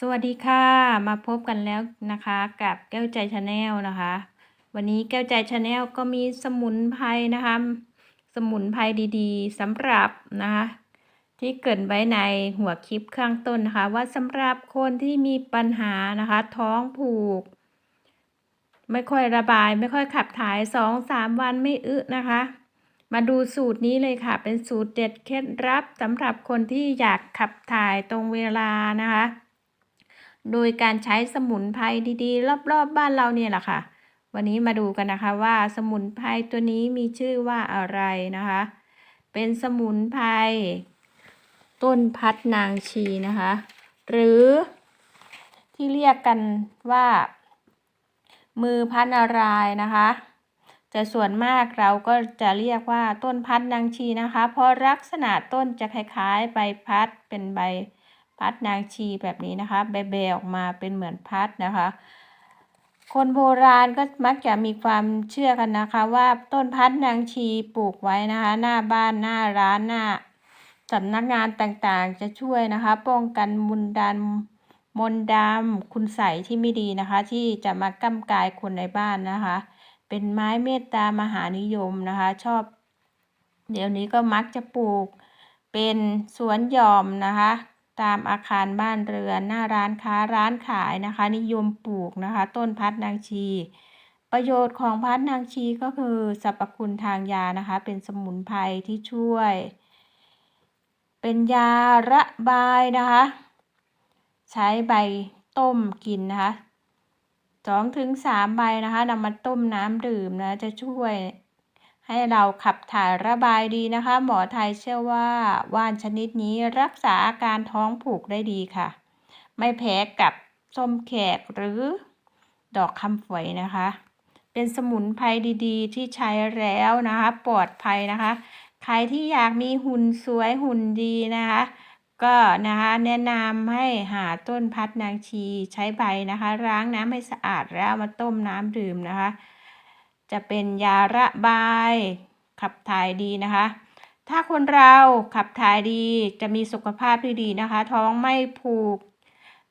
สวัสดีค่ะ มาพบกันแล้วนะคะกับแก้วใจชาแนลนะคะ วันนี้แก้วใจชาแนลก็มีสมุนไพรนะคะ สมุนไพรดีๆสำหรับนะคะที่เกรินไว้ในหัวคลิปข้างต้นนะคะ ว่าสำหรับคนที่มีปัญหานะคะ ท้องผูก ไม่ค่อยระบาย ไม่ค่อยขับถ่ายสองสามวันไม่อึนะคะ มาดูสูตรนี้เลยค่ะ เป็นสูตรเด็ดเคล็ดลับสำหรับคนที่อยากขับถ่ายตรงเวลานะคะ โดยการใช้สมุนไพรดีๆ รอบๆบบ้านเราเนี่ยแหละค่ะ วันนี้มาดูกันนะคะว่าสมุนไพรตัวนี้มีชื่อว่าอะไรนะคะ เป็นสมุนไพรต้นพัดนางชีนะคะ หรือที่เรียกกันว่า มือพัดนารายนะคะ แต่ส่วนมากเราก็จะเรียกว่าต้นพัดนางชีนะคะ เพราะลักษณะต้นจะคล้ายๆ ใบพัดเป็นใบ พัดนางชีแบบนี้นะคะแบๆออกมาเป็นเหมือนพัดนะคะ คนโบราณก็มักจะมีความเชื่อกันนะคะ ว่าต้นพัดนางชีปลูกไว้นะคะ หน้าบ้านหน้าร้านหน้าสำนักงานต่างๆ จะช่วยนะคะ ป้องกันมุนดันมนดำคุณใสที่ไม่ดีนะคะ ที่จะมาก้ำกายคนในบ้านนะคะ เป็นไม้เมตตามหานิยมนะคะ ชอบ เดี๋ยวนี้ก็มักจะปลูก เป็นสวนหย่อมนะคะ ตามอาคารบ้านเรือน หน้าร้านค้าร้านขายนะคะ นิยมปลูกนะคะ ต้นพัดนางชี ประโยชน์ของพัดนางชีก็คือสรรพคุณทางยานะคะ เป็นสมุนไพรที่ช่วย เป็นยาระบายนะคะ ใช้ใบต้มกินนะคะสองถึงสามใบนะคะนำมาต้มน้ำดื่มนะจะช่วย ให้เราขับถ่ายระบายดีนะคะ หมอไทยเชื่อว่าว่านชนิดนี้รักษาอาการท้องผูกได้ดีค่ะ ไม่แพ้กับส้มแขกหรือดอกคำฝอยนะคะ เป็นสมุนไพรดีๆ ที่ใช้แล้วนะคะ ปลอดภัยนะคะ ใครที่อยากมีหุ่นสวยหุ่นดีนะคะ ก็นะคะแนะนำให้หาต้นพัดนางชีใช้ใบนะคะ ล้างน้ำให้สะอาดแล้วมาต้มน้ำดื่มนะคะ จะเป็นยาระบาย ขับถ่ายดีนะคะ ถ้าคนเราขับถ่ายดีจะมีสุขภาพที่ดีนะคะ ท้องไม่ผูก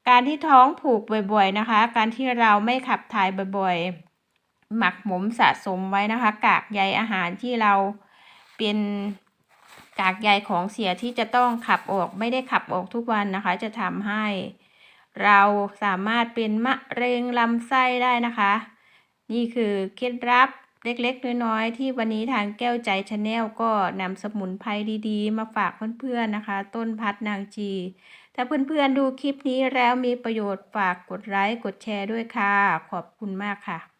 การที่ท้องผูกบ่อยๆนะคะ การที่เราไม่ขับถ่ายบ่อยๆ หมักหมมสะสมไว้นะคะ กากใยอาหารที่เราเป็นกากใยของเสียที่จะต้องขับออกไม่ได้ขับออกทุกวันนะคะ จะทำให้ เราสามารถเป็นมะเร็งลำไส้ได้นะคะ นี่คือเคล็ดลับเล็กๆ น้อยๆ ที่วันนี้ทางแก้วใจชาแนลก็นำสมุนไพรดีๆ มาฝากเพื่อนๆนะคะ ต้นพัดนางจี ถ้าเพื่อนๆดูคลิปนี้แล้วมีประโยชน์ฝากกดไลค์กดแชร์ด้วยค่ะ ขอบคุณมากค่ะ